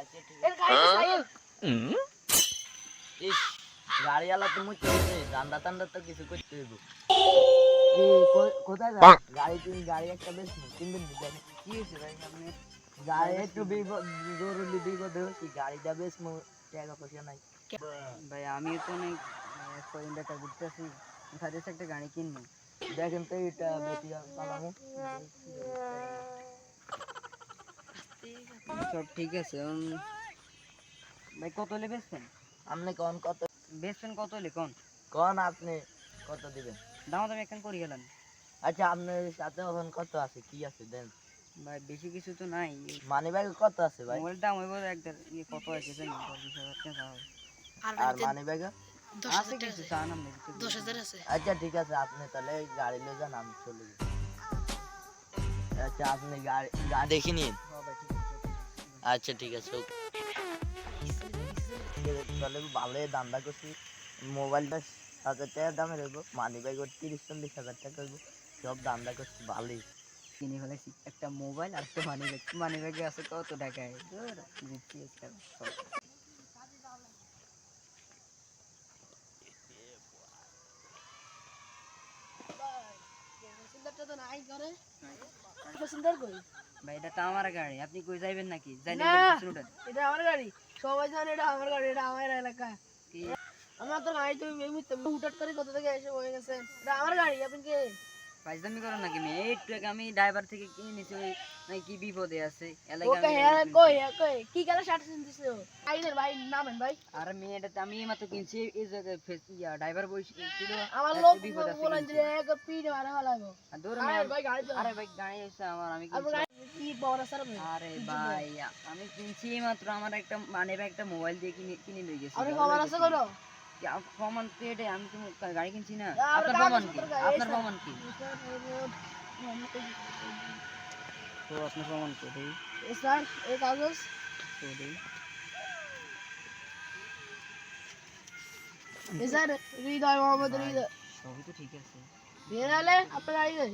আচ্ছা ঠিক এর গাড়ি তো সাইকেল ইস গাড়িওয়ালা তো মুখ চলছে দান্দা টান্দা তো কিছু করতে হইব। কোথায় গাড়ি তুমি গাড়ি একটা বেশ কিনবেন দেখেন কি হয়েছে ভাই আপনি গাড়ি একটু জরুরি বিপদে হচ্ছে গাড়িটা বেশ টাকা পয়সা নাই। ভাই আমিও তো অনেক কদিন ঘুরতেছি সাজেস্ট একটা গাড়ি কিনবো। দেখেন তো এটা পালামো। সব ঠিক আছে ভাই কত হলে বেচছেন আপনি কোন কত বেচছেন কত হলে? কোন? কোন আপনি কত দিবেন? দাম দাম একখান করে গেলেন আচ্ছা আপনার সাথে এখন কত আছে? কি আছে? দেন। ভাই বেশি কিছু তো নাই। মানি ব্যাগে কত আছে ভাই? মোবাইল দাম হইব একটা ইয়ে কত আছে জানি বিশ হাজার টাকা আর মানি ব্যাগে? আছে কিছু চান আপনি দশ হাজার আচ্ছা ঠিক আছে আপনি তাহলে গাড়ি লয়ে যান আমি চলে যাই। আচ্ছা আপনি গাড়ি গাড়ি দেখে নিন। আচ্ছা ঠিক আছে। তাহলে ভালোই দান্দা করছি। মোবাইলটা হাজার টাকা দামে রইব মানি ব্যাগ ওর তিরিশ চল্লিশ হাজার টাকা রইব সব দান্দা করছি ভালোই। কিনে ফেলেছি একটা মোবাইল আর একটা মানি ব্যাগ মানি ব্যাগে আছে কত টাকায়? আজকাল সব। ভাই এটা তো আমার গাড়ি। আপনি কই যাইবেন নাকি? যাইলে। এটা আমার গাড়ি। সবাই জানে এটা আমার গাড়ি এটা আমার এলাকা। আমার তো গাড়ি তুমি উঠাট করে কোথা থেকে এসে হয়ে গেছে। এটা আমার গাড়ি আপনি কে? নাকি মেয়ে? একটু আগে আমি ড্রাইভার থেকে কিনে নিছি ওই নাকি কি বিপদে আছে। ওকে হ্যাঁ কই হ্যাঁ কই কি কালে শার্ট আইনের ভাই নামেন ভাই। আর মেয়েটা তো আমি মাত্র কিনছি এই জায়গায় ফেস ইয়া ড্রাইভার বসে ছিল আমার লোক বলেন যে এক মারা আর আরে ভাই গাড়ি আরে ভাই গাড়ি এসে আমার আমি কি আছে আপনার? আরে ভাই আমি কিনছি মাত্র আমার একটা মানে একটা মোবাইল দিয়ে কিনে কিনে লই গেছি। আপনি খবর আছে কোনো? প্রমাণ তো এটাই আমি তো গাড়ি কিনছি না আর আপনার কাগজ প্রমাণ কি পত্র গাড়ি আপনার আছে। প্রমাণ কি তো আপনার প্রমাণ কি দেই এ স্যার এই কাগজ তো দেই এ স্যার হৃদয় মোহাম্মদ হৃদয় সবই তো ঠিক আছে বের হলে আপনার গাড়ি নেই